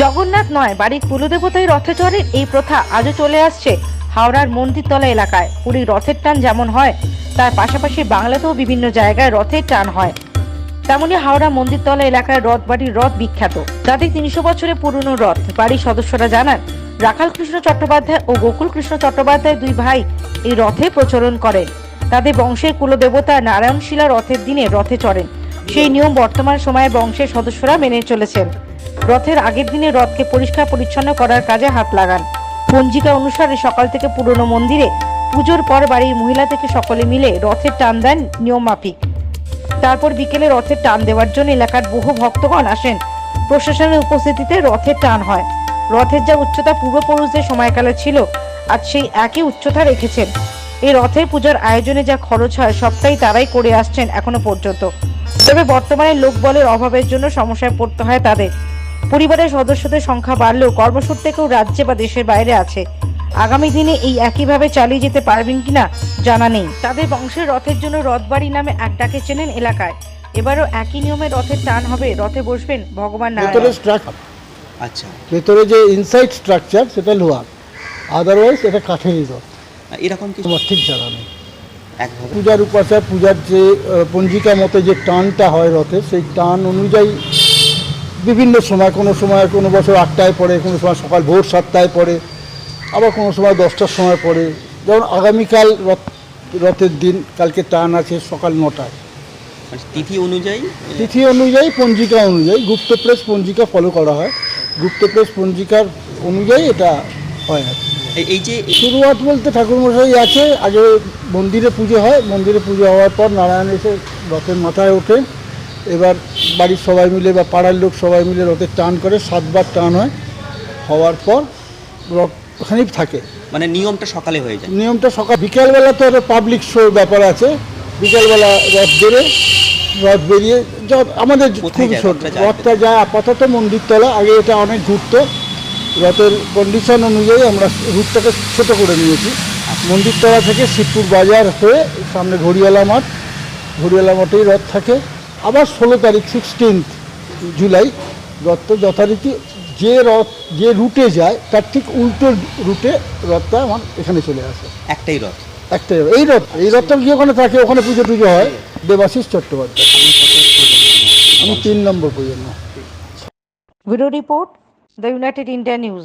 জগন্নাথ নয়, বাড়ির কুলদেবতাই রথে চড়েন এই প্রথা আজও চলে আসছে হাওড়ার মন্দিরতলা এলাকায়। পুরীর রথের টান যেমন হয়, তার পাশাপাশি বাংলাতেও বিভিন্ন জায়গায় রথের টান হয়। তেমনি হাওড়া মন্দিরতলা এলাকায় রথ বাড়ির রথ বিখ্যাত। তাদের তিনশো বছরের পুরনো রথ, বাড়ির সদস্যরা জানান, রাখাল কৃষ্ণ চট্টোপাধ্যায় ও গোকুল কৃষ্ণ চট্টোপাধ্যায় দুই ভাই এই রথে প্রচলন করেন। তাদের বংশের কুলদেবতা নারায়ণশিলা রথের দিনে রথে চড়েন। সেই নিয়ম বর্তমান সময়ে বংশের সদস্যরা মেনে চলেছেন। রথের আগের দিনে রথকে পরিষ্কার পরিচ্ছন্ন করার কাজে হাত লাগান। পঞ্জিকা অনুসারে সকাল থেকে পুরনো মন্দিরে পুজোর পর বাড়ির মহিলা থেকে সকলে মিলে রথের টান দেন নিয়ম মাফিক তারপর বিকেলে রথের টান দেওয়ার জন্য এলাকার বহু ভক্তগণ আসেন। প্রশাসনের উপস্থিতিতে রথের টান হয়। রথের যা উচ্চতা পূর্বপুরুষদের সময়কালে ছিল, আজ সেই একই উচ্চতা রেখেছেন। এই রথের পূজার আয়োজনে যা খরচ হয় সবটাই তারাই করে আসছেন এখনও পর্যন্ত। তবে বর্তমানে লোকবলের অভাবের জন্য সমস্যায় পড়তে হয় তাদের। পরিবারের সদস্যদের সংখ্যা বাড়লেও কর্মসূত্রে কেউ রাজ্যে বা দেশের বাইরে আছে। আগামী দিনে এই একইভাবে চালিয়ে যেতে পারবেন কিনা জানা নেই। তাদের বংশের রথের জন্য রথবাড়ি নামে এক ডাকে চেনেন এলাকায়। এবারও একই নিয়মে রথের টান হবে রথে বসবেন ভগবান ভেতরে নারায়ণ স্ট্রাকচার আচ্ছা। ভেতরে যে ইনসাইড স্ট্রাকচার সেটা লোহার। আদারওয়াইজ এটা কাঠেরই রথ। এরকম কিছু তোমার ঠিক জানা নেই। একভাবে। পূজার উপাসা পূজার যে আহ, পঞ্জিকা মতে যে টানটা হয় রথে সেই টান অনুযায়ী বিভিন্ন সময় কোনো সময় কোনো বছর আটটায় পড়ে কোনো সময় সকাল ভোর সাতটায় পড়ে আবার কোনো সময় দশটার সময় পড়ে। যেমন আগামীকাল রথ রথের দিন কালকে টান আছে সকাল নটায়। মানে তিথি অনুযায়ী? তিথি অনুযায়ী পঞ্জিকা অনুযায়ী গুপ্ত প্রেস পঞ্জিকা ফলো করা হয়। গুপ্ত প্রেস পঞ্জিকার অনুযায়ী এটা হয় আর এই- এই যে শুরুয়াত বলতে ঠাকুরমশাই আছে আগে মন্দিরে পুজো হয়। মন্দিরে পুজো হওয়ার পর নারায়ণ এসে রথের মাথায় ওঠে। এবার বাড়ির সবাই মিলে বা পাড়ার লোক সবাই মিলে রথের টান করে সাতবার টান হয়। হওয়ার পর রথ ওখানেই থাকে। মানে নিয়মটা সকালে হয়ে যায়। নিয়মটা সকাল বিকালবেলা তো একটা পাবলিক শো ব্যাপার আছে। বিকালবেলা রথ বেরে রথ বেরিয়ে আমাদের খুব রথটা যায় আপাতত মন্দিরতলা আগে এটা অনেক ঘুরতো। রথের কন্ডিশন অনুযায়ী আমরা রুটটাকে ছোট করে নিয়েছি। মন্দিরতলা থেকে শিবপুর বাজার হয়ে সামনে ঘড়িয়ালা মাঠ। ঘড়িয়ালা মাঠেই রথ থাকে। আবার ষোলো তারিখ সিক্সটিন্থ জুলাই রথটা যথারীতি যে রথ যে রুটে যায় তার ঠিক উল্টো রুটে রথটা আমার এখানে চলে আসে। একটাই রথ। একটাই এই রথ এই রথটা গিয়ে ওখানে থাকে? ওখানে পুজো টুজো হয়? দেবাশিস চট্টোপাধ্যায়। আমি তিন নম্বর প্রজন্ম bureau report the United India News.